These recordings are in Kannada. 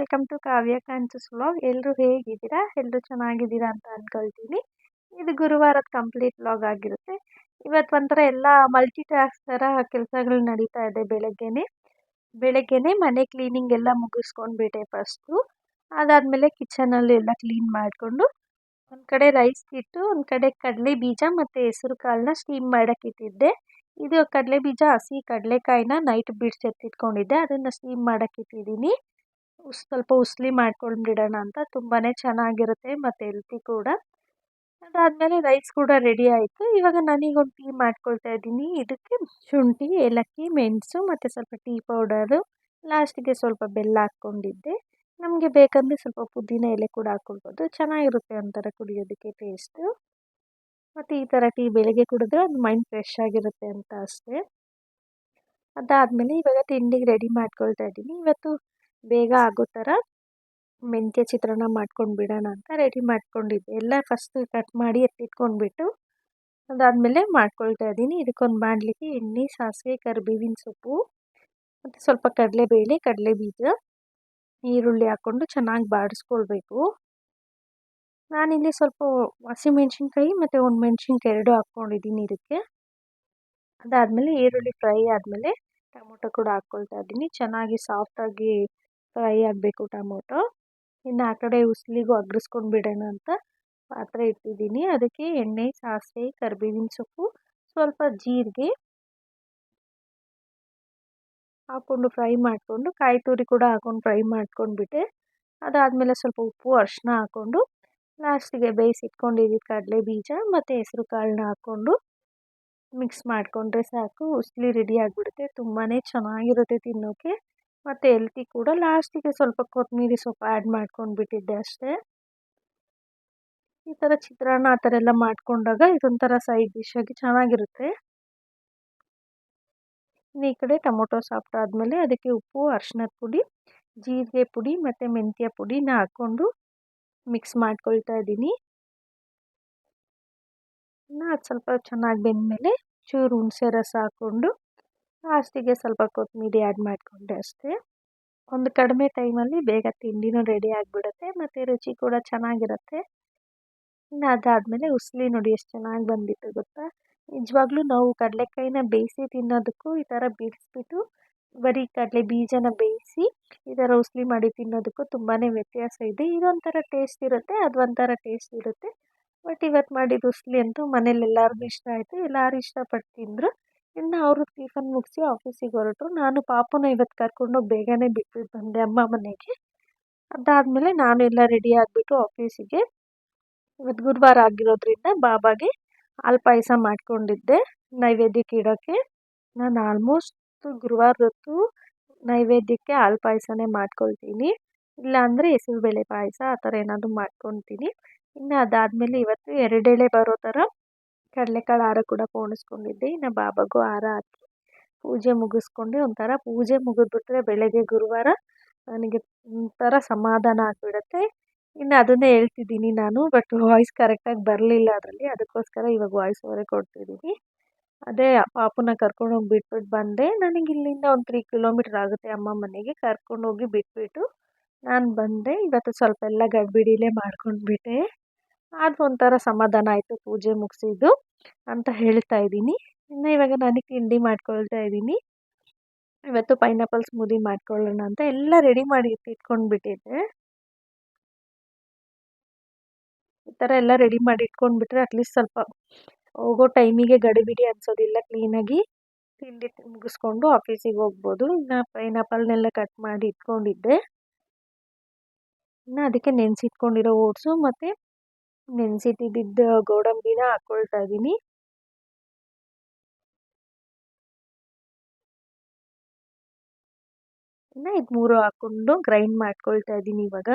Welcome to Kavya conscious vlog ಎಲ್ಲರೂ ಹೇಗಿದ್ದೀರಾ? ಎಲ್ಲರೂ ಚೆನ್ನಾಗಿದ್ದೀರಾ ಅಂತ ಅಂದ್ಕೊಳ್ತೀನಿ ಇದು ಗುರುವಾರದ ಕಂಪ್ಲೀಟ್ ವ್ಲಾಗ್ ಆಗಿರುತ್ತೆ. ಇವತ್ತು ಒಂಥರ ಎಲ್ಲ ಮಲ್ಟಿ ಟಾಸ್ಕ್ ಥರ ಕೆಲಸಗಳು ನಡೀತಾ ಇದೆ ಬೆಳಗ್ಗೆನೆ. ಬೆಳಗ್ಗೆನೆ ಮನೆ ಕ್ಲೀನಿಂಗ್ ಎಲ್ಲ ಮುಗಿಸ್ಕೊಂಡ್ಬಿಟ್ಟೆ ಫಸ್ಟು ಅದಾದಮೇಲೆ ಕಿಚನಲ್ಲಿ ಎಲ್ಲ ಕ್ಲೀನ್ ಮಾಡಿಕೊಂಡು ಒಂದು ಕಡೆ ರೈಸ್ ಇಟ್ಟು, ಒಂದು ಕಡೆ ಕಡಲೆ ಬೀಜ ಮತ್ತು ಹೆಸರು ಕಾಳನ್ನ ಸ್ಟೀಮ್ ಮಾಡೋಕ್ಕೆ ಇಟ್ಟಿದ್ದೆ. ಇದು ಕಡಲೆ ಬೀಜ ಹಸಿ ಕಡಲೆಕಾಯಿನ ನೈಟ್ ಬಿಡ್ಸೆತ್ತಿಟ್ಕೊಂಡಿದ್ದೆ ಅದನ್ನು ಸ್ಟೀಮ್ ಮಾಡೋಕ್ಕೆ ಇಟ್ಟಿದ್ದೀನಿ. ಉಸ್ ಸ್ವಲ್ಪ ಉಸ್ಲಿ ಮಾಡ್ಕೊಂಡ್ಬಿಡೋಣ ಅಂತ ತುಂಬಾ ಚೆನ್ನಾಗಿರುತ್ತೆ ಮತ್ತು ಹೆಲ್ತಿ ಕೂಡ. ಅದಾದಮೇಲೆ ರೈಸ್ ಕೂಡ ರೆಡಿ ಆಯಿತು. ಇವಾಗ ನಾನೀಗೊಂದು ಟೀ ಮಾಡ್ಕೊಳ್ತಾ ಇದ್ದೀನಿ. ಇದಕ್ಕೆ ಶುಂಠಿ, ಏಲಕ್ಕಿ, ಮೆಣಸು ಮತ್ತು ಸ್ವಲ್ಪ ಟೀ ಪೌಡರು ಲಾಸ್ಟಿಗೆ ಸ್ವಲ್ಪ ಬೆಲ್ಲ ಹಾಕ್ಕೊಂಡಿದ್ದೆ. ನಮಗೆ ಬೇಕಂದರೆ ಸ್ವಲ್ಪ ಪುದೀನ ಎಲೆ ಕೂಡ ಹಾಕ್ಕೊಳ್ಬೋದು. ಚೆನ್ನಾಗಿರುತ್ತೆ ಒಂಥರ ಕುಡಿಯೋದಕ್ಕೆ ಟೇಸ್ಟು ಮತ್ತು ಈ ಥರ ಟೀ ಬೆಳಗ್ಗೆ ಕುಡಿದ್ರೆ ಅದು ಮೈಂಡ್ ಫ್ರೆಶ್ ಆಗಿರುತ್ತೆ ಅಂತ ಅಷ್ಟೇ. ಅದಾದಮೇಲೆ ಇವಾಗ ತಿಂಡಿಗೆ ರೆಡಿ ಮಾಡ್ಕೊಳ್ತಾ ಇದ್ದೀನಿ. ಇವತ್ತು ಬೇಗ ಆಗೋ ಥರ ಮೆಂತ್ಯ ಚಿತ್ರಾನ್ನ ಮಾಡ್ಕೊಂಡು ಬಿಡೋಣ ಅಂತ ರೆಡಿ ಮಾಡ್ಕೊಂಡಿದ್ದೆ. ಎಲ್ಲ ಫಸ್ಟ್ ಕಟ್ ಮಾಡಿ ಎತ್ತಿಟ್ಕೊಂಡ್ಬಿಟ್ಟು ಅದಾದಮೇಲೆ ಮಾಡ್ಕೊಳ್ತಾ ಇದ್ದೀನಿ. ಇದಕ್ಕೊಂದು ಮಾಡಲಿಕ್ಕೆ ಎಣ್ಣೆ, ಸಾಸಿವೆ, ಕರಿಬೇವಿನ ಸೊಪ್ಪು, ಮತ್ತು ಸ್ವಲ್ಪ ಕಡಲೆಬೇಳೆ ಕಡಲೆ ಬೀಜ ಈರುಳ್ಳಿ ಹಾಕ್ಕೊಂಡು ಚೆನ್ನಾಗಿ ಬಾಡಿಸ್ಕೊಳ್ಬೇಕು ನಾನಿಲ್ಲಿ ಸ್ವಲ್ಪ ಹಸಿಮೆಣ್ಸಿನ್ಕಾಯಿ ಮತ್ತು ಒಣಮೆಣ್ಸಿನ್ಕಾಯಿ ಎರಡು ಹಾಕ್ಕೊಂಡಿದ್ದೀನಿ ಇದಕ್ಕೆ. ಅದಾದಮೇಲೆ ಈರುಳ್ಳಿ ಫ್ರೈ ಆದಮೇಲೆ ಟೊಮೊಟೊ ಕೂಡ ಹಾಕ್ಕೊಳ್ತಾ ಇದ್ದೀನಿ. ಚೆನ್ನಾಗಿ ಸಾಫ್ಟಾಗಿ ಫ್ರೈ ಆಗಬೇಕು ಟೊಮೊಟೊ. ಇನ್ನು ಆ ಕಡೆ ಉಸ್ಲಿಗೂ ಅಗ್ರಿಸ್ಕೊಂಡು ಬಿಡೋಣ ಅಂತ ಪಾತ್ರೆ ಇಟ್ಟಿದ್ದೀನಿ. ಅದಕ್ಕೆ ಎಣ್ಣೆ, ಸಾಸಿವೆ, ಕರಿಬೇವಿನ ಸೊಪ್ಪು, ಸ್ವಲ್ಪ ಜೀರಿಗೆ ಹಾಕ್ಕೊಂಡು ಫ್ರೈ ಮಾಡಿಕೊಂಡು, ಕಾಯಿ ತುರಿ ಕೂಡ ಹಾಕ್ಕೊಂಡು ಫ್ರೈ ಮಾಡ್ಕೊಂಡ್ಬಿಟ್ಟೆ. ಅದಾದಮೇಲೆ ಸ್ವಲ್ಪ ಉಪ್ಪು ಅರಿಶಿನ ಹಾಕ್ಕೊಂಡು ಲಾಸ್ಟಿಗೆ ಬೇಯಿಸಿಟ್ಕೊಂಡಿದ್ದೀವಿ ಕಡಲೆ ಬೀಜ ಮತ್ತು ಹೆಸ್ರು ಕಾಳನ್ನ ಹಾಕ್ಕೊಂಡು ಮಿಕ್ಸ್ ಮಾಡಿಕೊಂಡ್ರೆ ಸಾಕು. ಉಸ್ಲಿ ರೆಡಿ ಆಗಿಬಿಡುತ್ತೆ. ತುಂಬಾ ಚೆನ್ನಾಗಿರುತ್ತೆ ತಿನ್ನೋಕ್ಕೆ ಮತ್ತು ಎಲ್ತಿ ಕೂಡ ಲಾಸ್ಟಿಗೆ ಸ್ವಲ್ಪ ಕೊತ್ತಂಬರಿ ಸೊಪ್ಪು ಆ್ಯಡ್ ಮಾಡ್ಕೊಂಡ್ಬಿಟ್ಟಿದ್ದೆ ಅಷ್ಟೇ. ಈ ಥರ ಚಿತ್ರಾನ್ನ ಆ ಥರ ಎಲ್ಲ ಮಾಡಿಕೊಂಡಾಗ ಇದೊಂಥರ ಸೈಡ್ ಡಿಶಾಗಿ ಚೆನ್ನಾಗಿರುತ್ತೆ. ಇನ್ನು ಈ ಕಡೆ ಟೊಮೊಟೊ ಸಾಫ್ಟ್ ಆದಮೇಲೆ ಅದಕ್ಕೆ ಉಪ್ಪು ಅರ್ಶಿನದ ಪುಡಿ, ಜೀರಿಗೆ ಪುಡಿ ಮತ್ತು ಮೆಂತ್ಯ ಪುಡಿನ ಹಾಕ್ಕೊಂಡು ಮಿಕ್ಸ್ ಮಾಡ್ಕೊಳ್ತಾ ಇದ್ದೀನಿ. ಇನ್ನು ಅದು ಸ್ವಲ್ಪ ಚೆನ್ನಾಗಿ ಬೆಂದಮೇಲೆ ಚೂರು ಹುಣಸೆ ರಸ ಹಾಕ್ಕೊಂಡು ಲಾಸ್ಟಿಗೆ ಸ್ವಲ್ಪ ಕೊತ್ತಂಬರಿ ಆ್ಯಡ್ ಮಾಡಿಕೊಂಡೆ ಅಷ್ಟೇ. ಒಂದು ಕಡಿಮೆ ಟೈಮಲ್ಲಿ ಬೇಗ ತಿಂಡಿನೂ ರೆಡಿ ಆಗಿಬಿಡುತ್ತೆ, ಮತ್ತು ರುಚಿ ಕೂಡ ಚೆನ್ನಾಗಿರುತ್ತೆ. ಇನ್ನು ಅದಾದಮೇಲೆ ಉಸ್ಲಿ ನೋಡಿ ಎಷ್ಟು ಚೆನ್ನಾಗಿ ಬಂದಿತ್ತು ಗೊತ್ತಾ? ನಿಜವಾಗ್ಲೂ ನಾವು ಕಡಲೆಕಾಯಿನ ಬೇಯಿಸಿ ತಿನ್ನೋದಕ್ಕೂ ಈ ಥರ ಬಿಡಿಸ್ಬಿಟ್ಟು, ಬರೀ ಕಡಲೆ ಬೀಜನ ಬೇಯಿಸಿ ಈ ಥರ ಉಸ್ಲಿ ಮಾಡಿ ತಿನ್ನೋದಕ್ಕೂ ತುಂಬಾ ವ್ಯತ್ಯಾಸ ಇದೆ. ಇದೊಂಥರ ಟೇಸ್ಟ್ ಇರುತ್ತೆ, ಅದೊಂಥರ ಟೇಸ್ಟ್ ಇರುತ್ತೆ. ಬಟ್ ಇವತ್ತು ಮಾಡಿದ ಉಸ್ಲಿ ಅಂತೂ ಮನೇಲಿ ಎಲ್ಲರಿಗೂ ಇಷ್ಟ ಆಯಿತು. ಎಲ್ಲರೂ ಇಷ್ಟಪಟ್ಟು ತಿಂದರು. ಇನ್ನು ಅವರು ಟಿಫನ್ ಮುಗಿಸಿ ಆಫೀಸಿಗೆ ಹೊರಟರು. ನಾನು ಪಾಪನ ಇವತ್ತು ಕರ್ಕೊಂಡೋಗಿ ಬೇಗನೆ ಬಿಟ್ಬಿಟ್ಟು ಬಂದೆ ಅಮ್ಮ ಮನೆಗೆ. ಅದಾದಮೇಲೆ ನಾನು ಎಲ್ಲ ರೆಡಿ ಆಗಿಬಿಟ್ಟು ಆಫೀಸಿಗೆ ಇವತ್ತು ಗುರುವಾರ ಆಗಿರೋದ್ರಿಂದ ಬಾಬಾಗೆ ಹಾಲು ಪಾಯಸ ಮಾಡಿಕೊಂಡಿದ್ದೆ, ನೈವೇದ್ಯಕ್ಕೆ ಇಡೋಕ್ಕೆ. ನಾನು ಆಲ್ಮೋಸ್ಟ್ ಗುರುವಾರದೊತ್ತು ನೈವೇದ್ಯಕ್ಕೆ ಹಾಲು ಪಾಯಸನೇ ಮಾಡ್ಕೊಳ್ತೀನಿ. ಇಲ್ಲಾಂದರೆ ಹೆಸರುಬೇಳೆ ಪಾಯಸ ಆ ಥರ ಏನಾದರೂ ಮಾಡ್ಕೊತೀನಿ ಇನ್ನು ಅದಾದಮೇಲೆ ಇವತ್ತು ಎರಡೆಳೆ ಬರೋ ಥರ ಕಡಲೆಕಾಳು ಹಾರ ಕೂಡ ಪೋಣಿಸ್ಕೊಂಡಿದ್ದೆ. ಇನ್ನು ಬಾಬಾಗೂ ಹಾರ ಹಾಕಿ ಪೂಜೆ ಮುಗಿಸ್ಕೊಂಡೆ ಒಂಥರ ಪೂಜೆ ಮುಗಿದ್ಬಿಟ್ರೆ ಬೆಳಗ್ಗೆ ಗುರುವಾರ ನನಗೆ ಒಂಥರ ಸಮಾಧಾನ ಆಗಿಬಿಡುತ್ತೆ. ಇನ್ನು ಅದನ್ನೇ ಹೇಳ್ತಿದ್ದೀನಿ ನಾನು ಬಟ್ ವಾಯ್ಸ್ ಕರೆಕ್ಟಾಗಿ ಬರಲಿಲ್ಲ ಅದರಲ್ಲಿ. ಅದಕ್ಕೋಸ್ಕರ ಇವಾಗ ವಾಯ್ಸ್ ಓವರೇ ಕೊಡ್ತಿದ್ದೀನಿ. ಅದೇ ಪಾಪುನ ಕರ್ಕೊಂಡೋಗಿ ಬಿಟ್ಬಿಟ್ಟು ಬಂದೆ. ನನಗೆ ಇಲ್ಲಿಂದ ಒಂದು ತ್ರೀ ಕಿಲೋಮೀಟ್ರ್ ಆಗುತ್ತೆ ಅಮ್ಮ ಮನೆಗೆ. ಕರ್ಕೊಂಡೋಗಿ ಬಿಟ್ಬಿಟ್ಟು ನಾನು ಬಂದೆ. ಇವತ್ತು ಸ್ವಲ್ಪ ಎಲ್ಲ ಗಡಿಬಿಡಿಲೇ ಮಾಡ್ಕೊಂಡ್ಬಿಟ್ಟೆ. ಆದರೂ ಒಂಥರ ಸಮಾಧಾನ ಆಯಿತು, ಪೂಜೆ ಮುಗಿಸಿದ್ದು ಅಂತ ಹೇಳ್ತಾ ಇದ್ದೀನಿ. ಇನ್ನು ಇವಾಗ ನನಗೆ ತಿಂಡಿ ಮಾಡ್ಕೊಳ್ತಾ ಇದ್ದೀನಿ. ಇವತ್ತು ಪೈನಾಪಲ್ ಸ್ಮೂದಿ ಮಾಡ್ಕೊಳ್ಳೋಣ ಅಂತ ಎಲ್ಲ ರೆಡಿ ಮಾಡಿ ಇಟ್ಕೊಂಡು ಬಿಟ್ಟಿದ್ದೆ ಈ ಥರ ಎಲ್ಲ ರೆಡಿ ಮಾಡಿ ಇಟ್ಕೊಂಡ್ಬಿಟ್ರೆ ಅಟ್ಲೀಸ್ಟ್ ಸ್ವಲ್ಪ ಹೋಗೋ ಟೈಮಿಗೆ ಗಡಿಬಿಡಿ ಅನ್ಸೋದಿಲ್ಲ ಕ್ಲೀನಾಗಿ ತಿಂಡಿ ಮುಗಿಸ್ಕೊಂಡು ಆಫೀಸಿಗೆ ಹೋಗ್ಬೋದು. ಇನ್ನು ಪೈನಾಪಲ್ನೆಲ್ಲ ಕಟ್ ಮಾಡಿ ಇಟ್ಕೊಂಡಿದ್ದೆ. ಇನ್ನು ಅದಕ್ಕೆ ನೆನೆಸಿಟ್ಕೊಂಡಿರೋ ಓಟ್ಸು ಮತ್ತು ನೆನೆಸಿಟ್ಟಿದ್ದ ಗೋಡಂಬಿನ ಹಾಕ್ಕೊಳ್ತಾ ಇದ್ದೀನಿ. ಇನ್ನು ಇದು ಮೂರು ಹಾಕ್ಕೊಂಡು ಗ್ರೈಂಡ್ ಮಾಡ್ಕೊಳ್ತಾ ಇದ್ದೀನಿ ಇವಾಗ.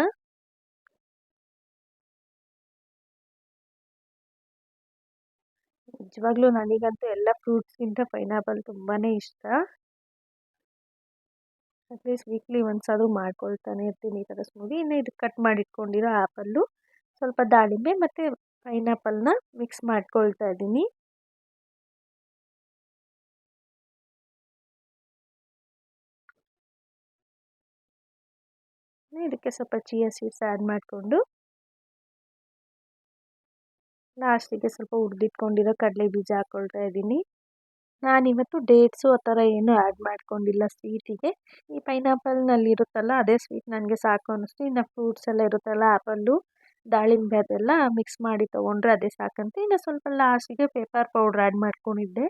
ನಿಜವಾಗ್ಲೂ ನನಗಂತೂ ಎಲ್ಲ ಫ್ರೂಟ್ಸ್ಗಿಂತ ಪೈನಾಪಲ್ ತುಂಬಾ ಇಷ್ಟ. ಅಟ್ಲೀಸ್ಟ್ ವೀಕ್ಲಿ ಒನ್ಸ್ ಆದರೂ ಮಾಡ್ಕೊಳ್ತಾನೆ ಇರ್ತೀನಿ ಈ ಥರ ಸ್ಮೂದಿ ಇನ್ನು ಇದು ಕಟ್ ಮಾಡಿಟ್ಕೊಂಡಿರೋ ಆ್ಯಪಲ್ಲು ಸ್ವಲ್ಪ ದಾಳಿಂಬೆ ಮತ್ತು ಪೈನಾಪಲ್ನ ಮಿಕ್ಸ್ ಮಾಡ್ಕೊಳ್ತಾ ಇದ್ದೀನಿ. ಇದಕ್ಕೆ ಸ್ವಲ್ಪ ಚಿಯಾ ಸೀಡ್ಸ್ ಆ್ಯಡ್ ಮಾಡಿಕೊಂಡು ಲಾಸ್ಟಿಗೆ ಸ್ವಲ್ಪ ಹುರಿದಿಟ್ಕೊಂಡಿರೋ ಕಡಲೆ ಬೀಜ ಹಾಕ್ಕೊಳ್ತಾ ಇದ್ದೀನಿ. ನಾನಿವತ್ತು ಡೇಟ್ಸು ಆ ಥರ ಏನೂ ಆ್ಯಡ್ ಮಾಡ್ಕೊಂಡಿಲ್ಲ ಸ್ವೀಟಿಗೆ. ಈ ಪೈನಾಪಲ್ನಲ್ಲಿ ಇರುತ್ತಲ್ಲ ಅದೇ ಸ್ವೀಟ್ ನನಗೆ ಸಾಕು ಅನ್ನಿಸ್ತು. ಇನ್ನು ಫ್ರೂಟ್ಸ್ ಎಲ್ಲ ಇರುತ್ತಲ್ಲ ಆ್ಯಪಲ್ಲು ದಾಳಿಂಬೆ ಅದೆಲ್ಲ ಮಿಕ್ಸ್ ಮಾಡಿ ತೊಗೊಂಡ್ರೆ ಅದೇ ಸಾಕಂತೆ. ಇನ್ನು ಸ್ವಲ್ಪ ಲಾಸ್ಟಿಗೆ ಪೇಪರ್ ಪೌಡ್ರ್ ಆ್ಯಡ್ ಮಾಡ್ಕೊಂಡಿದ್ದೆ.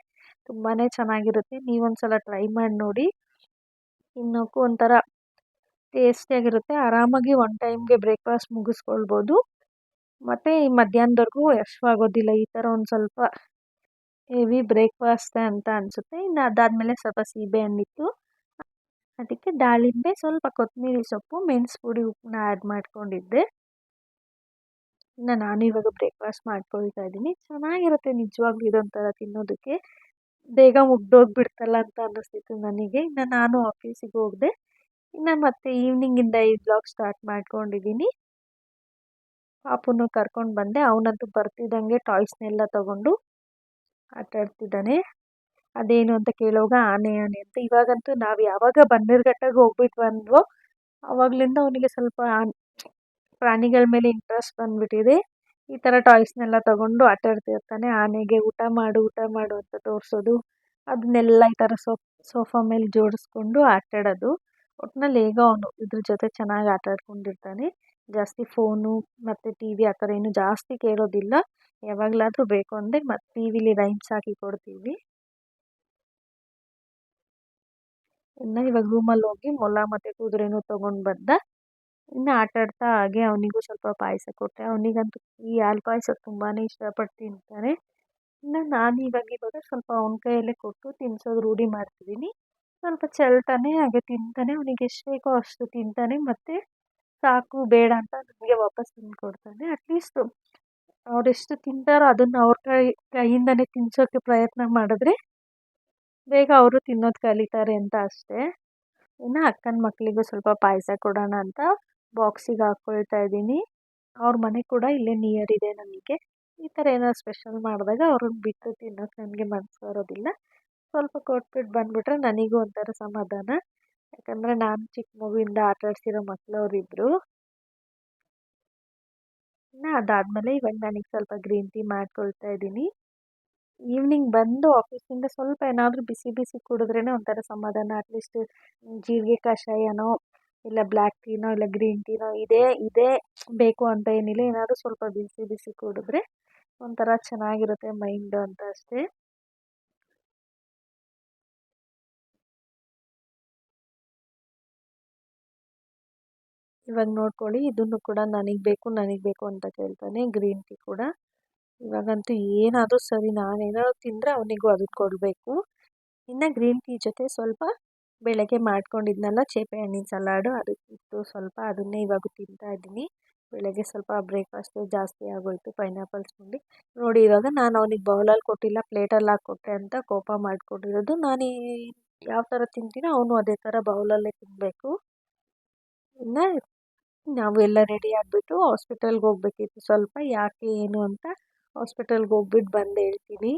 ತುಂಬಾ ಚೆನ್ನಾಗಿರುತ್ತೆ. ನೀವೊಂದು ಸಲ ಟ್ರೈ ಮಾಡಿ ನೋಡಿ. ತಿನ್ನೋಕ್ಕೂ ಒಂಥರ ಟೇಸ್ಟಿಯಾಗಿರುತ್ತೆ ಆರಾಮಾಗಿ ಒನ್ ಟೈಮ್ಗೆ ಬ್ರೇಕ್ಫಾಸ್ಟ್ ಮುಗಿಸ್ಕೊಳ್ಬೋದು. ಮತ್ತು ಮಧ್ಯಾಹ್ನದವರೆಗೂ ಆಗೋದಿಲ್ಲ. ಈ ಥರ ಒಂದು ಸ್ವಲ್ಪ ಹೆವಿ ಬ್ರೇಕ್ಫಾಸ್ಟ್ ಅಂತ ಅನಿಸುತ್ತೆ. ಇನ್ನು ಅದಾದಮೇಲೆ ಸ್ವಲ್ಪ ಸೀಬೆ ಹಣ್ಣಿತ್ತು. ಅದಕ್ಕೆ ದಾಳಿಂಬೆ, ಸ್ವಲ್ಪ ಕೊತ್ತಂಬರಿ ಸೊಪ್ಪು, ಮೆಣಸು ಪುಡಿ ಉಪ್ಪನ್ನ ಆ್ಯಡ್ ಮಾಡ್ಕೊಂಡಿದ್ದೆ. ಇನ್ನು ನಾನು ಇವಾಗ ಬ್ರೇಕ್ಫಾಸ್ಟ್ ಮಾಡ್ಕೊಳ್ತಾ ಇದ್ದೀನಿ. ಚೆನ್ನಾಗಿರುತ್ತೆ ನಿಜವಾಗ್ಲೂ ಇದೊಂಥರ ತಿನ್ನೋದಕ್ಕೆ. ಬೇಗ ಮುಗ್ದೋಗ್ಬಿಡ್ತಲ್ಲ ಅಂತ ಅನ್ನಿಸ್ತಿತ್ತು ನನಗೆ. ಇನ್ನು ನಾನು ಆಫೀಸಿಗೆ ಹೋಗಿದೆ, ಇನ್ನು ಮತ್ತೆ ಈವ್ನಿಂಗಿಂದ ಈ ಬ್ಲಾಗ್ ಸ್ಟಾರ್ಟ್ ಮಾಡ್ಕೊಂಡಿದ್ದೀನಿ. ಪಾಪುನು ಕರ್ಕೊಂಡು ಬಂದೆ. ಅವನಂತೂ ಬರ್ತಿದ್ದಂಗೆ ಟಾಯ್ಸ್ನೆಲ್ಲ ತಗೊಂಡು ಆಟ ಆಡ್ತಿದ್ದಾನೆ ಅದೇನು ಅಂತ ಕೇಳೋವಾಗ, ಆನೆ ಆನೆ ಅಂತ. ಇವಾಗಂತೂ ನಾವು ಯಾವಾಗ ಬನ್ನೇರುಘಟ್ಟಗೆ ಹೋಗ್ಬಿಟ್ಟು ಬಂದ್ವೋ ಅವಾಗ್ಲಿಂದ ಅವನಿಗೆ ಸ್ವಲ್ಪ ಪ್ರಾಣಿಗಳ ಮೇಲೆ ಇಂಟ್ರೆಸ್ಟ್ ಬಂದುಬಿಟ್ಟಿದೆ. ಈ ಥರ ಟಾಯ್ಸ್ನೆಲ್ಲ ತಗೊಂಡು ಆಟ ಆಡ್ತಿರ್ತಾನೆ. ಆನೆಗೆ ಊಟ ಮಾಡು ಊಟ ಮಾಡು ಅಂತ ತೋರಿಸೋದು. ಅದನ್ನೆಲ್ಲ ಈ ಥರ ಸೋಫ್ ಮೇಲೆ ಜೋಡಿಸ್ಕೊಂಡು ಆಟ ಆಡೋದು. ಒಟ್ಟಿನಲ್ಲಿ ಹೇಗೋ ಅವನು ಇದ್ರ ಜೊತೆ ಚೆನ್ನಾಗಿ ಆಟ ಆಡ್ಕೊಂಡಿರ್ತಾನೆ. ಜಾಸ್ತಿ ಫೋನು ಮತ್ತು ಟಿ ವಿ ಆ ಥರ ಏನು ಜಾಸ್ತಿ ಕೇಳೋದಿಲ್ಲ. ಯಾವಾಗಲಾದರೂ ಬೇಕು ಅಂದರೆ ಮತ್ತು ಟಿ ವಿಲಿ ರೈಮ್ಸ್ ಹಾಕಿ ಕೊಡ್ತೀವಿ. ಇನ್ನು ಇವಾಗ ರೂಮಲ್ಲಿ ಹೋಗಿ ಮೊಲ ಮತ್ತು ಕುದುರೆನೂ ತೊಗೊಂಡು ಬಂದ. ಇನ್ನು ಆಟ ಆಡ್ತಾ ಹಾಗೆ ಅವನಿಗೂ ಸ್ವಲ್ಪ ಪಾಯಸ ಕೊಟ್ಟೆ. ಅವನಿಗಂತೂ ಈ ಹಾಲು ಪಾಯಸ ತುಂಬಾ ಇಷ್ಟಪಟ್ಟು ತಿಂತಾನೆ ಇನ್ನು ನಾನು ಇವಾಗ ಇವಾಗ ಸ್ವಲ್ಪ ಅವನ ಕೈಯಲ್ಲೇ ಕೊಟ್ಟು ತಿನ್ಸೋದು ರೂಢಿ ಮಾಡ್ತಿದ್ದೀನಿ. ಸ್ವಲ್ಪ ಚೆಲ್ತಾನೆ, ಹಾಗೆ ತಿಂತಾನೆ. ಅವನಿಗೆ ಎಷ್ಟು ಬೇಕೋ ಅಷ್ಟು ತಿಂತಾನೆ. ಮತ್ತು ಸಾಕು, ಬೇಡ ಅಂತ ನನಗೆ ವಾಪಸ್ ತಂದು ಕೊಡ್ತಾನೆ ಅಟ್ಲೀಸ್ಟ್ ಅವರೆಷ್ಟು ತಿಂತಾರೋ ಅದನ್ನು ಅವ್ರ ಕೈ, ಕೈಯಿಂದನೇ ತಿನ್ನಿಸೋಕ್ಕೆ ಪ್ರಯತ್ನ ಮಾಡಿದ್ರೆ ಬೇಗ ಅವರು ತಿನ್ನೋದು ಕಲಿತಾರೆ ಅಂತ ಅಷ್ಟೇ. ಇನ್ನು ಅಕ್ಕನ ಮಕ್ಕಳಿಗೂ ಸ್ವಲ್ಪ ಪಾಯಸ ಕೊಡೋಣ ಅಂತ ಬಾಕ್ಸಿಗೆ ಹಾಕ್ಕೊಳ್ತಾ ಇದ್ದೀನಿ. ಅವ್ರ ಮನೆ ಕೂಡ ಇಲ್ಲೇ ನಿಯರ್ ಇದೆ ನನಗೆ ಈ ಥರ ಏನಾದ್ರು ಸ್ಪೆಷಲ್ ಮಾಡಿದಾಗ ಅವ್ರನ್ನ ಬಿಟ್ಟು ತಿನ್ನೋಕ್ಕೆ ನನಗೆ ಮನಸ್ಸು ಬರೋದಿಲ್ಲ. ಸ್ವಲ್ಪ ಕೊಟ್ಬಿಟ್ಟು ಬಂದುಬಿಟ್ರೆ ನನಗೂ ಒಂಥರ ಸಮಾಧಾನ. ಯಾಕಂದರೆ ನಾನು ಚಿಕ್ಕ ಮಗುವಿಂದ ಆಟ ಆಡ್ಸಿರೋ ಮಕ್ಕಳು ಅವರಿಬ್ಬರು ಇನ್ನು ಅದಾದಮೇಲೆ ಇವಾಗ ನನಗೆ ಸ್ವಲ್ಪ ಗ್ರೀನ್ ಟೀ ಮಾಡ್ಕೊಳ್ತಾ ಇದ್ದೀನಿ. ಈವ್ನಿಂಗ್ ಬಂದು ಆಫೀಸಿಂದ ಸ್ವಲ್ಪ ಏನಾದರೂ ಬಿಸಿ ಬಿಸಿ ಕುಡಿದ್ರೇ ಒಂಥರ ಸಮಾಧಾನ. ಅಟ್ಲೀಸ್ಟ್ ಜೀರಿಗೆ, ಕಷಾಯನೋ ಇಲ್ಲ ಬ್ಲ್ಯಾಕ್ ಟೀನೋ ಇಲ್ಲ ಗ್ರೀನ್ ಟೀನೋ ಇದೇ ಇದೇ ಬೇಕು ಅಂತ ಏನಿಲ್ಲ. ಏನಾದರೂ ಸ್ವಲ್ಪ ಬಿಸಿ ಬಿಸಿ ಕುಡಿದ್ರೆ ಒಂಥರ ಚೆನ್ನಾಗಿರುತ್ತೆ ಮೈಂಡು ಅಂತ ಅಷ್ಟೇ. ಇವಾಗ ನೋಡ್ಕೊಳ್ಳಿ, ಇದನ್ನು ಕೂಡ ನನಗೆ ಬೇಕು ನನಗೆ ಬೇಕು ಅಂತ ಕೇಳ್ತಾನೆ ಗ್ರೀನ್ ಟೀ ಕೂಡ. ಇವಾಗಂತೂ ಏನಾದರೂ ಸರಿ ನಾನೇನಾದ್ರು ತಿಂದರೆ ಅವನಿಗೂ ಅದಕ್ಕೆ ಕೊಡಬೇಕು. ಇನ್ನು ಗ್ರೀನ್ ಟೀ ಜೊತೆ ಸ್ವಲ್ಪ ಬೆಳಗ್ಗೆ ಮಾಡ್ಕೊಂಡಿದ್ನಲ್ಲ ಚೇಪೆ ಹಣ್ಣಿನ ಸಲಾಡು ಅದಕ್ಕಿತ್ತು ಸ್ವಲ್ಪ ಅದನ್ನೇ ಇವಾಗ ತಿಂತಾ ಇದ್ದೀನಿ. ಬೆಳಗ್ಗೆ ಸ್ವಲ್ಪ ಬ್ರೇಕ್ಫಾಸ್ಟು ಜಾಸ್ತಿ ಆಗೋಯಿತು ಪೈನಾಪಲ್ಸ್ ಉಂಡು ನೋಡಿ, ಇವಾಗ ನಾನು ಅವನಿಗೆ ಬೌಲಲ್ಲಿ ಕೊಟ್ಟಿಲ್ಲ, ಪ್ಲೇಟಲ್ಲಿ ಹಾಕ್ಕೊಟ್ಟೆ ಅಂತ ಕೋಪ ಮಾಡಿಕೊಂಡಿರೋದು. ನಾನು ಯಾವ ಥರ ತಿಂತೀನೋ ಅವನು ಅದೇ ಥರ ಬೌಲಲ್ಲೇ ತಿನ್ನಬೇಕು ಇನ್ನು ನಾವೆಲ್ಲ ರೆಡಿ ಆಗಿಬಿಟ್ಟು ಹಾಸ್ಪಿಟಲ್ಗೆ ಹೋಗ್ಬೇಕಿತ್ತು ಸ್ವಲ್ಪ, ಯಾಕೆ ಏನು ಅಂತ ಹಾಸ್ಪಿಟಲ್ಗೆ ಹೋಗ್ಬಿಟ್ಟು ಬಂದು ಹೇಳ್ತೀನಿ.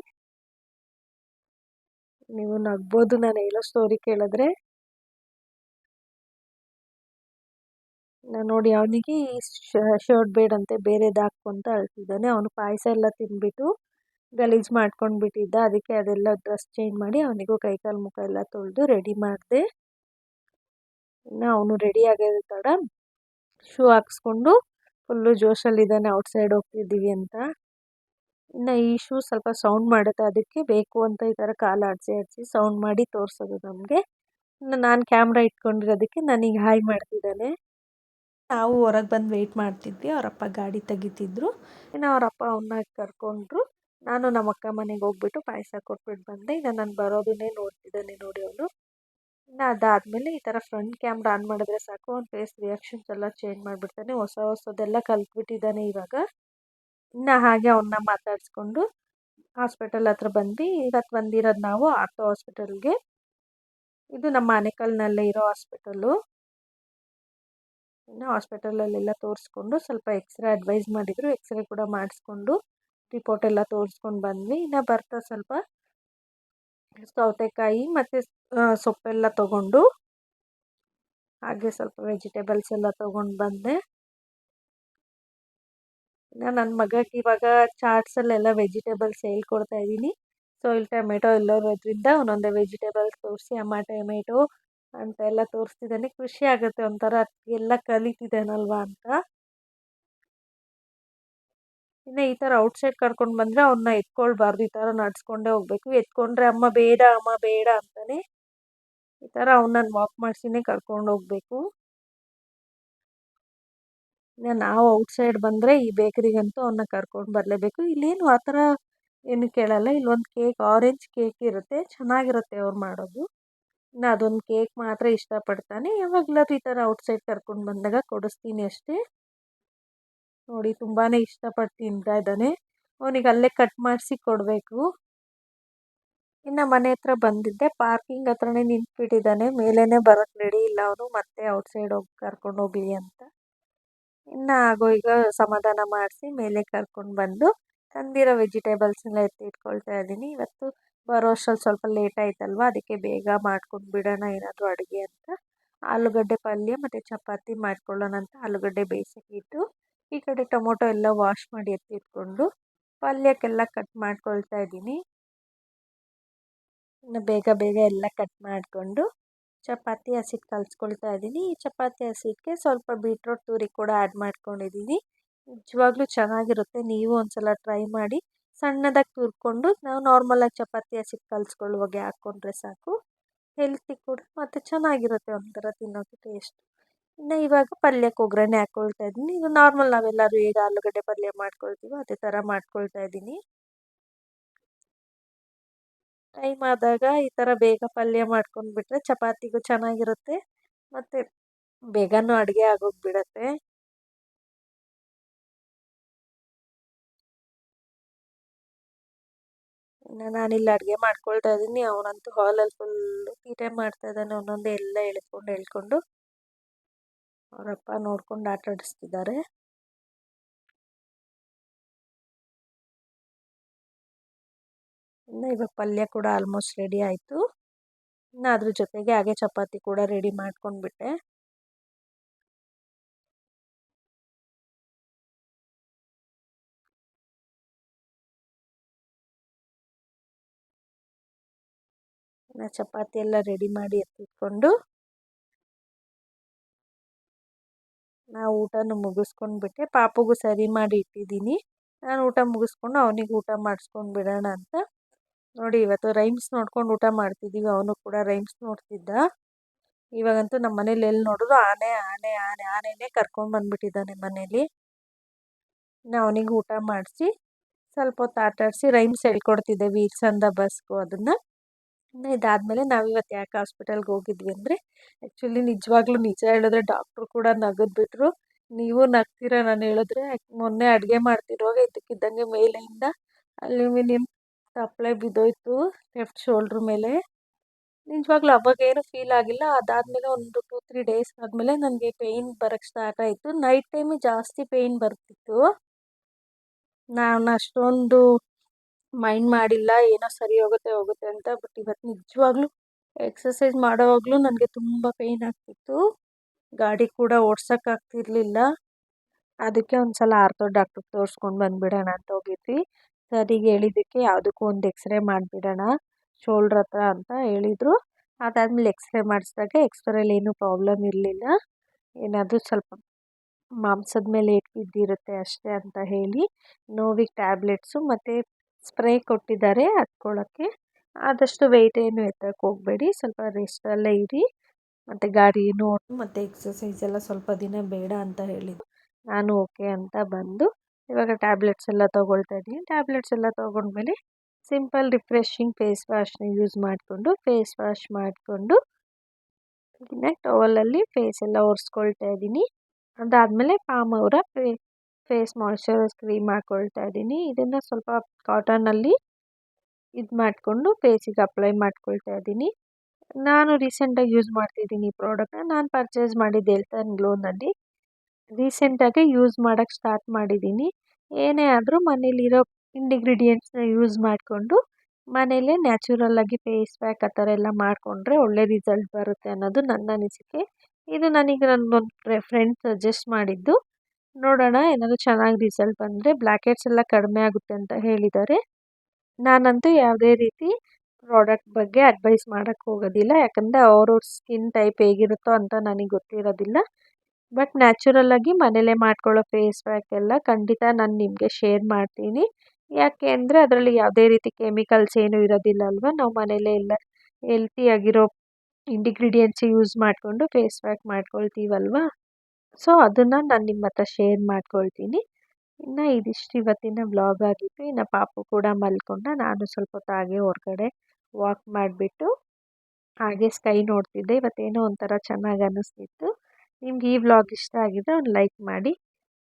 ನೀವು ನಗ್ಬೋದು ನಾನು ಹೇಳೋ ಸ್ಟೋರಿ ಕೇಳಿದ್ರೆ. ನಾನು ನೋಡಿ ಅವನಿಗೆ ಶರ್ಟ್ ಬೇಡಂತೆ ಬೇರೆದು ಹಾಕು ಅಂತ ಅಳ್ತಿದ್ದಾನೆ ಅವನು ಪಾಯಸ ಎಲ್ಲ ತಿಂದ್ಬಿಟ್ಟು ಗಲೀಜು ಮಾಡ್ಕೊಂಡು ಬಿಟ್ಟಿದ್ದ ಅದಕ್ಕೆ ಅದೆಲ್ಲ ಡ್ರೆಸ್ ಚೇಂಜ್ ಮಾಡಿ ಅವನಿಗೂ ಕೈಕಾಲು ಮುಖ ಎಲ್ಲ ತೊಳೆದು ರೆಡಿ ಮಾಡಿದೆ. ಇನ್ನು ಅವನು ರೆಡಿ ಆಗಿರೋ ಶೂ ಹಾಕ್ಸ್ಕೊಂಡು ಫುಲ್ಲು ಜೋಶಲ್ಲಿದ್ದಾನೆ ಔಟ್ಸೈಡ್ ಹೋಗ್ತಿದ್ದೀವಿ ಅಂತ. ಇನ್ನು ಈ ಶೂ ಸ್ವಲ್ಪ ಸೌಂಡ್ ಮಾಡುತ್ತೆ, ಅದಕ್ಕೆ ಬೇಕು ಅಂತ ಈ ಥರ ಕಾಲು ಆಡಿಸಿ ಆಡಿಸಿ ಸೌಂಡ್ ಮಾಡಿ ತೋರಿಸೋದು ನಮಗೆ. ಇನ್ನು ನಾನು ಕ್ಯಾಮ್ರಾ ಇಟ್ಕೊಂಡಿರೋದಕ್ಕೆ ನನಗೆ ಹಾಯ್ ಮಾಡ್ತಿದ್ದಾನೆ. ನಾವು ಹೊರಗೆ ಬಂದು ವೆಯ್ಟ್ ಮಾಡ್ತಿದ್ವಿ, ಅವರಪ್ಪ ಗಾಡಿ ತೆಗಿತಿದ್ರು. ಇನ್ನು ಅವರಪ್ಪ ಅವನ್ನ ಕರ್ಕೊಂಡ್ರು. ನಾನು ನಮ್ಮ ಅಕ್ಕ ಮನೆಗೆ ಹೋಗ್ಬಿಟ್ಟು ಪಾಯಸ ಕೊಟ್ಬಿಟ್ಟು ಬಂದೆ. ಇನ್ನು ನಾನು ಬರೋದನ್ನೇ ನೋಡ್ತಿದ್ದಾನೆ ನೋಡಿ ಅವನು. ಇನ್ನು ಅದಾದಮೇಲೆ ಈ ಥರ ಫ್ರಂಟ್ ಕ್ಯಾಮ್ರಾ ಆನ್ ಮಾಡಿದ್ರೆ ಸಾಕು ಅವ್ನ ಫೇಸ್ ರಿಯಾಕ್ಷನ್ಸ್ ಎಲ್ಲ ಚೇಂಜ್ ಮಾಡಿಬಿಡ್ತಾನೆ. ಹೊಸ ಹೊಸದೆಲ್ಲ ಕಲ್ತ್ಬಿಟ್ಟಿದ್ದಾನೆ ಇವಾಗ. ಇನ್ನು ಹಾಗೆ ಅವನ್ನ ಮಾತಾಡಿಸ್ಕೊಂಡು ಹಾಸ್ಪಿಟಲ್ ಹತ್ರ ಬಂದ್ವಿ ಇವತ್ತು ಬಂದಿರೋದು ನಾವು ಆರ್ಥೋ ಹಾಸ್ಪಿಟಲ್ಗೆ ಇದು ನಮ್ಮ ಆನೇಕಲ್ನಲ್ಲೇ ಇರೋ ಹಾಸ್ಪಿಟಲು ಇನ್ನು ಹಾಸ್ಪಿಟಲಲ್ಲೆಲ್ಲ ತೋರಿಸ್ಕೊಂಡು ಸ್ವಲ್ಪ ಎಕ್ಸ್ರೇ ಅಡ್ವೈಸ್ ಮಾಡಿದರು ಎಕ್ಸ್ರೇ ಕೂಡ ಮಾಡಿಸ್ಕೊಂಡು ರಿಪೋರ್ಟ್ ಎಲ್ಲ ತೋರಿಸ್ಕೊಂಡು ಬಂದ್ವಿ. ಇನ್ನು ಬರ್ತಾ ಸ್ವಲ್ಪ ಸೌತೆಕಾಯಿ ಮತ್ತು ಸೊಪ್ಪೆಲ್ಲ ತಗೊಂಡು ಹಾಗೆ ಸ್ವಲ್ಪ ವೆಜಿಟೇಬಲ್ಸ್ ಎಲ್ಲ ತೊಗೊಂಡು ಬಂದೆ. ಇನ್ನು ನನ್ನ ಮಗಕ್ಕೆ ಇವಾಗ ಚಾಟ್ಸಲ್ಲೆಲ್ಲ ವೆಜಿಟೇಬಲ್ಸ್ ಹೇಳ್ಕೊಡ್ತಾ ಇದ್ದೀನಿ. ಸೊ, ಇಲ್ಲಿ ಟೊಮೆಟೊ ಇಲ್ಲೋದ್ರಿಂದ ಒಂದೊಂದೇ ವೆಜಿಟೇಬಲ್ಸ್ ತೋರಿಸಿ, ಅಮ್ಮ ಟೊಮೆಟೊ ಅಂತ ಎಲ್ಲ ತೋರಿಸ್ತಿದ್ದಾನೆ. ಖುಷಿ ಆಗುತ್ತೆ ಒಂಥರ, ಎಲ್ಲ ಕಲಿತಿದ್ದಾನಲ್ವ ಅಂತ. ಇನ್ನು ಈ ಥರ ಔಟ್ಸೈಡ್ ಕರ್ಕೊಂಡು ಬಂದರೆ ಅವನ್ನ ಎತ್ಕೊಳ್ಬಾರ್ದು. ಈ ಥರ ನಡ್ಸ್ಕೊಂಡೇ ಹೋಗಬೇಕು. ಎತ್ಕೊಂಡ್ರೆ ಅಮ್ಮ ಬೇಡ ಅಮ್ಮ ಬೇಡ ಅಂತಾನೆ ಈ ಥರ ಅವನನ್ನು ವಾಕ್ ಮಾಡಿಸಿನೇ ಕರ್ಕೊಂಡು ಹೋಗಬೇಕು. ನಾವು ಔಟ್ಸೈಡ್ ಬಂದರೆ ಈ ಬೇಕರಿಗಂತೂ ಅವನ್ನ ಕರ್ಕೊಂಡು ಬರಲೇಬೇಕು. ಇಲ್ಲೇನು ಆ ಥರ ಏನು ಕೇಳಲ್ಲ. ಇಲ್ಲೊಂದು ಕೇಕ್, ಆರೆಂಜ್ ಕೇಕ್ ಇರುತ್ತೆ. ಚೆನ್ನಾಗಿರುತ್ತೆ ಅವ್ರು ಮಾಡೋದು. ಇನ್ನು ಅದೊಂದು ಕೇಕ್ ಮಾತ್ರ ಇಷ್ಟಪಡ್ತಾನೆ. ಯಾವಾಗಲಾದ್ರೂ ಈ ಥರ ಔಟ್ಸೈಡ್ ಕರ್ಕೊಂಡು ಬಂದಾಗ ಕೊಡಿಸ್ತೀನಿ ಅಷ್ಟೇ. ನೋಡಿ ತುಂಬಾ ಇಷ್ಟಪಟ್ಟು ತಿಂತಾ ಇದ್ದಾನೆ. ಅವನಿಗೆ ಅಲ್ಲೇ ಕಟ್ ಮಾಡಿಸಿ ಕೊಡಬೇಕು. ಇನ್ನು ಮನೆ ಹತ್ರ ಬಂದಿದ್ದೆ. ಪಾರ್ಕಿಂಗ್ ಹತ್ರನೇ ನಿಂತ್ಬಿಟ್ಟಿದ್ದಾನೆ. ಮೇಲೇ ಬರೋಕ್ಕೆ ರೆಡಿ ಇಲ್ಲ ಅವನು. ಮತ್ತೆ ಔಟ್ಸೈಡ್ ಹೋಗಿ ಕರ್ಕೊಂಡು ಹೋಗಲಿ ಅಂತ. ಇನ್ನು ಈಗ ಸಮಾಧಾನ ಮಾಡಿಸಿ ಮೇಲೆ ಕರ್ಕೊಂಡು ಬಂದು ತಂದಿರೋ ವೆಜಿಟೇಬಲ್ಸ್ನೆಲ್ಲ ಎತ್ತಿ ಇಟ್ಕೊಳ್ತಾ ಇದ್ದೀನಿ. ಇವತ್ತು ಬರೋ ಅಷ್ಟ್ರಲ್ಲಿ ಸ್ವಲ್ಪ ಲೇಟ್ ಆಯ್ತಲ್ವ, ಅದಕ್ಕೆ ಬೇಗ ಮಾಡ್ಕೊಂಡು ಬಿಡೋಣ ಏನಾದರೂ ಅಡುಗೆ ಅಂತ. ಆಲೂಗಡ್ಡೆ ಪಲ್ಯ ಮತ್ತು ಚಪಾತಿ ಮಾಡ್ಕೊಳ್ಳೋಣ ಅಂತ ಆಲೂಗಡ್ಡೆ ಬೇಯಿಸಿಟ್ಟು ಈ ಕಡೆ ಟೊಮೊಟೊ ಎಲ್ಲ ವಾಶ್ ಮಾಡಿ ಎತ್ತಿಟ್ಕೊಂಡು ಪಲ್ಯಕ್ಕೆಲ್ಲ ಕಟ್ ಮಾಡ್ಕೊಳ್ತಾ ಇದ್ದೀನಿ. ಇನ್ನು ಬೇಗ ಬೇಗ ಎಲ್ಲ ಕಟ್ ಮಾಡಿಕೊಂಡು ಚಪಾತಿ ಹಸಿಟ್ಟು ಕಲಿಸ್ಕೊಳ್ತಾ ಇದ್ದೀನಿ. ಈ ಚಪಾತಿ ಹಸಿಟ್ಟಿಗೆ ಸ್ವಲ್ಪ ಬೀಟ್ರೋಟ್ ತುರಿ ಕೂಡ ಆ್ಯಡ್ ಮಾಡ್ಕೊಂಡಿದ್ದೀನಿ. ನಿಜವಾಗ್ಲೂ ಚೆನ್ನಾಗಿರುತ್ತೆ. ನೀವು ಒಂದ್ಸಲ ಟ್ರೈ ಮಾಡಿ. ಸಣ್ಣದಾಗಿ ತುರ್ಕೊಂಡು ನಾವು ನಾರ್ಮಲಾಗಿ ಚಪಾತಿ ಹಸಿಟ್ಟು ಕಲಿಸ್ಕೊಳ್ಳುವಾಗೆ ಹಾಕ್ಕೊಂಡ್ರೆ ಸಾಕು. ಹೆಲ್ತಿ ಕೂಡ ಮತ್ತು ಚೆನ್ನಾಗಿರುತ್ತೆ ಒಂಥರ ತಿನ್ನೋದು ಟೇಸ್ಟ್. ಇನ್ನು ಇವಾಗ ಪಲ್ಯಕ್ಕೆ ಒಗ್ಗರಣೆ ಹಾಕ್ಕೊಳ್ತಾ ಇದ್ದೀನಿ. ಇದು ನಾರ್ಮಲ್ ನಾವೆಲ್ಲರೂ ಈಗ ಆಲೂಗಡ್ಡೆ ಪಲ್ಯ ಮಾಡ್ಕೊಳ್ತೀವೋ ಅದೇ ಥರ ಮಾಡ್ಕೊಳ್ತಾ ಇದ್ದೀನಿ. ಟೈಮ್ ಆದಾಗ ಈ ಥರ ಬೇಗ ಪಲ್ಯ ಮಾಡ್ಕೊಂಡ್ಬಿಟ್ರೆ ಚಪಾತಿಗೂ ಚೆನ್ನಾಗಿರುತ್ತೆ. ಮತ್ತು ಬೇಗನೂ ಅಡುಗೆ ಆಗೋಗ್ಬಿಡತ್ತೆ. ಇನ್ನು ನಾನಿಲ್ಲಿ ಅಡುಗೆ ಮಾಡ್ಕೊಳ್ತಾ ಇದ್ದೀನಿ. ಅವನಂತೂ ಹಾಲಲ್ಲಿ ಫುಲ್ಲು ತೀಟೆ ಮಾಡ್ತಾ ಇದ್ದಾನೆ. ಒಂದೊಂದೇ ಎಲ್ಲ ಎಳ್ಕೊಂಡು ಎಳ್ಕೊಂಡು, ಅವರಪ್ಪ ನೋಡ್ಕೊಂಡು ಆಟ ಆಡಿಸ್ತಿದ್ದಾರೆ ಇನ್ನು ಇವಾಗ ಪಲ್ಯ ಕೂಡ ಆಲ್ಮೋಸ್ಟ್ ರೆಡಿ ಆಯಿತು. ಇನ್ನು ಅದ್ರ ಜೊತೆಗೆ ಹಾಗೆ ಚಪಾತಿ ಕೂಡ ರೆಡಿ ಮಾಡ್ಕೊಂಡ್ಬಿಟ್ಟೆ. ಇನ್ನು ಚಪಾತಿ ಎಲ್ಲ ರೆಡಿ ಮಾಡಿ ಎತ್ತಿಟ್ಕೊಂಡು ನಾವು ಊಟನೂ ಮುಗಿಸ್ಕೊಂಡ್ಬಿಟ್ಟೆ. ಪಾಪುಗೂ ಸರಿ ಮಾಡಿ ಇಟ್ಟಿದ್ದೀನಿ. ನಾನು ಊಟ ಮುಗಿಸ್ಕೊಂಡು ಅವನಿಗೆ ಊಟ ಮಾಡಿಸ್ಕೊಂಡು ಬಿಡೋಣ ಅಂತ. ನೋಡಿ ಇವತ್ತು ರೈಮ್ಸ್ ನೋಡ್ಕೊಂಡು ಊಟ ಮಾಡ್ತಿದ್ದೀವಿ, ಅವನು ಕೂಡ ರೈಮ್ಸ್ ನೋಡ್ತಿದ್ದ. ಇವಾಗಂತೂ ನಮ್ಮ ಮನೇಲಿ ಎಲ್ಲಿ ನೋಡಿದ್ರು ಆನೆ ಆನೆ ಆನೆ, ಆನೆನೇ ಕರ್ಕೊಂಡು ಬಂದ್ಬಿಟ್ಟಿದ್ದಾನೆ ಮನೇಲಿ. ಇನ್ನು ಅವನಿಗೆ ಊಟ ಮಾಡಿಸಿ, ಸ್ವಲ್ಪ ಹೊತ್ತು ಆಟ ಆಡಿಸಿ ರೈಮ್ಸ್ ಹೇಳ್ಕೊಡ್ತಿದ್ದೆ ವೀರ್ ಚಂದ ಬಸ್ಗು ಅದನ್ನು. ಇನ್ನು ಇದಾದಮೇಲೆ ನಾವಿವತ್ತು ಯಾಕೆ ಹಾಸ್ಪಿಟಲ್ಗೆ ಹೋಗಿದ್ವಿ ಅಂದರೆ ಆ್ಯಕ್ಚುಲಿ ನಿಜವಾಗ್ಲೂ ನಿಜ ಹೇಳಿದ್ರೆ ಡಾಕ್ಟ್ರು ಕೂಡ ನಗದ್ಬಿಟ್ರು ನೀವು ನಗ್ತೀರ ನಾನು ಹೇಳಿದ್ರೆ, ಮೊನ್ನೆ ಅಡುಗೆ ಮಾಡ್ತಿರುವಾಗ ಇದಕ್ಕಿದ್ದಂಗೆ ಮೇಲೆಯಿಂದ ಅಲ್ಯೂಮಿನಿಯಂ ತಪ್ಪಲೆ ಬಿದ್ದೋಯ್ತು ಲೆಫ್ಟ್ ಶೋಲ್ಡ್ರ್ ಮೇಲೆ. ನಿಜವಾಗ್ಲೂ ಅವಾಗೇನು ಫೀಲ್ ಆಗಿಲ್ಲ. ಅದಾದಮೇಲೆ ಒಂದು ಟೂ ತ್ರೀ ಡೇಸ್ ಆದಮೇಲೆ ನನಗೆ ಪೇಯ್ನ್ ಬರೋಕ್ಕೆ ಸ್ಟಾರ್ಟ್ ಆಯಿತು. ನೈಟ್ ಟೈಮು ಜಾಸ್ತಿ ಪೇಯ್ನ್ ಬರ್ತಿತ್ತು. ನಾನು ಅಷ್ಟೊಂದು ಮೈಂಡ್ ಮಾಡಿಲ್ಲ. ಏನೋ ಸರಿ ಹೋಗುತ್ತೆ ಹೋಗುತ್ತೆ ಅಂತ. ಬಟ್ ಇವತ್ತು ನಿಜವಾಗ್ಲೂ ಎಕ್ಸಸೈಸ್ ಮಾಡೋವಾಗಲೂ ನನಗೆ ತುಂಬ ಪೇಯ್ನ್ ಆಗ್ತಿತ್ತು. ಗಾಡಿ ಕೂಡ ಓಡ್ಸೋಕ್ಕಾಗ್ತಿರ್ಲಿಲ್ಲ ಅದಕ್ಕೆ ಒಂದು ಸಲ ಆರ್ಥೋ ಡಾಕ್ಟ್ರಿಗೆ ತೋರಿಸ್ಕೊಂಡು ಬಂದುಬಿಡೋಣ ಅಂತ ಹೋಗಿದ್ವಿ. ಸರಿಗೆ ಹೇಳಿದ್ದಕ್ಕೆ ಯಾವುದಕ್ಕೂ ಒಂದು ಎಕ್ಸ್ರೇ ಮಾಡಿಬಿಡೋಣ ಶೋಲ್ಡ್ರ್ ಹತ್ರ ಅಂತ ಹೇಳಿದರು. ಅದಾದಮೇಲೆ ಎಕ್ಸ್ರೇ ಮಾಡಿಸಿದಾಗ ಎಕ್ಸ್ರೇಲಿ ಏನೂ ಪ್ರಾಬ್ಲಮ್ ಇರಲಿಲ್ಲ. ಏನಾದರೂ ಸ್ವಲ್ಪ ಮಾಂಸದ ಮೇಲೆ ಏಟು ಬಿದ್ದಿರುತ್ತೆ ಅಷ್ಟೇ ಅಂತ ಹೇಳಿ ನೋವಿಗೆ ಟ್ಯಾಬ್ಲೆಟ್ಸು ಮತ್ತು ಸ್ಪ್ರೇ ಕೊಟ್ಟಿದ್ದಾರೆ ಹತ್ಕೊಳ್ಳೋಕ್ಕೆ ಆದಷ್ಟು ವೆಯ್ಟ್ ಏನು ಎತ್ತಕ್ಕೆ ಹೋಗಬೇಡಿ, ಸ್ವಲ್ಪ ರೆಸ್ಟಲ್ಲೇ ಇರಿ. ಮತ್ತು ಗಾಡಿ ನೋಡು, ಮತ್ತು ಎಕ್ಸಸೈಸ್ ಎಲ್ಲ ಸ್ವಲ್ಪ ದಿನ ಬೇಡ ಅಂತ ಹೇಳಿದ್ದು ನಾನು ಓಕೆ ಅಂತ ಬಂದು ಇವಾಗ ಟ್ಯಾಬ್ಲೆಟ್ಸ್ ಎಲ್ಲ ತೊಗೊಳ್ತಾ ಇದ್ದೀನಿ ಟ್ಯಾಬ್ಲೆಟ್ಸ್ ಎಲ್ಲ ತೊಗೊಂಡ್ಮೇಲೆ ಸಿಂಪಲ್ ರಿಫ್ರೆಶಿಂಗ್ ಫೇಸ್ ವಾಶ್ನ ಯೂಸ್ ಮಾಡಿಕೊಂಡು ಫೇಸ್ ವಾಶ್ ಮಾಡಿಕೊಂಡು ಇನ್ನು ಟವಲಲ್ಲಿ ಫೇಸ್ ಎಲ್ಲ ಒರೆಸ್ಕೊಳ್ತಾ ಇದ್ದೀನಿ ಅದಾದಮೇಲೆ ಪಾಮ್ ಅವರ ಫೇಸ್ ಮಾಯ್ಶ್ಚರೈಸ್ ಕ್ರೀಮ್ ಹಾಕ್ಕೊಳ್ತಾ ಇದ್ದೀನಿ ಇದನ್ನು ಸ್ವಲ್ಪ ಕಾಟನಲ್ಲಿ ಇದು ಮಾಡಿಕೊಂಡು ಫೇಸಿಗೆ ಅಪ್ಲೈ ಮಾಡ್ಕೊಳ್ತಾ ಇದ್ದೀನಿ ನಾನು ರೀಸೆಂಟಾಗಿ ಯೂಸ್ ಮಾಡ್ತಿದ್ದೀನಿ ಈ ಪ್ರಾಡಕ್ಟ್ನ ನಾನು ಪರ್ಚೇಸ್ ಮಾಡಿದ್ದು ಎಲ್ತನ್ ಗ್ಲೋನಲ್ಲಿ ರೀಸೆಂಟಾಗಿ ಯೂಸ್ ಮಾಡೋಕ್ಕೆ ಸ್ಟಾರ್ಟ್ ಮಾಡಿದ್ದೀನಿ ಏನೇ ಆದರೂ ಮನೇಲಿರೋ ಇಂಡಿಗ್ರೀಡಿಯೆಂಟ್ಸ್ನ ಯೂಸ್ ಮಾಡಿಕೊಂಡು ಮನೇಲೇ ನ್ಯಾಚುರಲ್ಲಾಗಿ ಫೇಸ್ ಪ್ಯಾಕ್ ಆ ಥರ ಎಲ್ಲ ಮಾಡಿಕೊಂಡ್ರೆ ಒಳ್ಳೆ ರಿಸಲ್ಟ್ ಬರುತ್ತೆ ಅನ್ನೋದು ನನ್ನ ಅನಿಸಿಕೆ. ಇದು ನನಗೆ ನನ್ನೊಂದು ಫ್ರೆಂಡ್ ಸಜೆಸ್ಟ್ ಮಾಡಿದ್ದು. ನೋಡೋಣ, ಏನಾದರೂ ಚೆನ್ನಾಗಿ ರಿಸಲ್ಟ್ ಬಂದರೆ ಬ್ಲ್ಯಾಕೆಟ್ಸ್ ಎಲ್ಲ ಕಡಿಮೆ ಆಗುತ್ತೆ ಅಂತ ಹೇಳಿದ್ದಾರೆ. ನಾನಂತೂ ಯಾವುದೇ ರೀತಿ ಪ್ರಾಡಕ್ಟ್ ಬಗ್ಗೆ ಅಡ್ವೈಸ್ ಮಾಡೋಕ್ಕೆ ಹೋಗೋದಿಲ್ಲ. ಯಾಕಂದರೆ ಅವ್ರವ್ರ ಸ್ಕಿನ್ ಟೈಪ್ ಹೇಗಿರುತ್ತೋ ಅಂತ ನನಗೆ ಗೊತ್ತಿರೋದಿಲ್ಲ. ಬಟ್ ನ್ಯಾಚುರಲ್ಲಾಗಿ ಮನೇಲೇ ಮಾಡ್ಕೊಳ್ಳೋ ಫೇಸ್ ಪ್ಯಾಕ್ ಎಲ್ಲ ಖಂಡಿತ ನಾನು ನಿಮಗೆ ಶೇರ್ ಮಾಡ್ತೀನಿ. ಯಾಕೆ ಅಂದರೆ ಅದರಲ್ಲಿ ಯಾವುದೇ ರೀತಿ ಕೆಮಿಕಲ್ಸ್ ಏನೂ ಇರೋದಿಲ್ಲ ಅಲ್ವಾ ನಾವು ಮನೇಲೇ ಎಲ್ಲ ಹೆಲ್ತಿಯಾಗಿರೋ ಇಂಡಿಗ್ರೀಡಿಯೆಂಟ್ಸ್ ಯೂಸ್ ಮಾಡಿಕೊಂಡು ಫೇಸ್ ಪ್ಯಾಕ್ ಮಾಡ್ಕೊಳ್ತೀವಲ್ವಾ? ಸೊ ಅದನ್ನು ನಾನು ನಿಮ್ಮ ಹತ್ರ ಶೇರ್ ಮಾಡ್ಕೊಳ್ತೀನಿ. ಇನ್ನು ಇದಿಷ್ಟು ಇವತ್ತಿನ ವ್ಲಾಗ್ ಆಗಿತ್ತು. ಇನ್ನು ಪಾಪು ಕೂಡ ಮಲ್ಕೊಂಡ. ನಾನು ಸ್ವಲ್ಪ ಹೊತ್ತು ಹಾಗೆ ಹೊರಗಡೆ ವಾಕ್ ಮಾಡಿಬಿಟ್ಟು ಹಾಗೆ ಸ್ಕೈ ನೋಡ್ತಿದ್ದೆ. ಇವತ್ತೇನೋ ಒಂಥರ ಚೆನ್ನಾಗಿ ಅನ್ನಿಸ್ತಿತ್ತು ನಿಮ್ಗೆ ಈ ವ್ಲಾಗ್ ಇಷ್ಟ ಆಗಿದ್ರೆ ಒಂದು ಲೈಕ್ ಮಾಡಿ.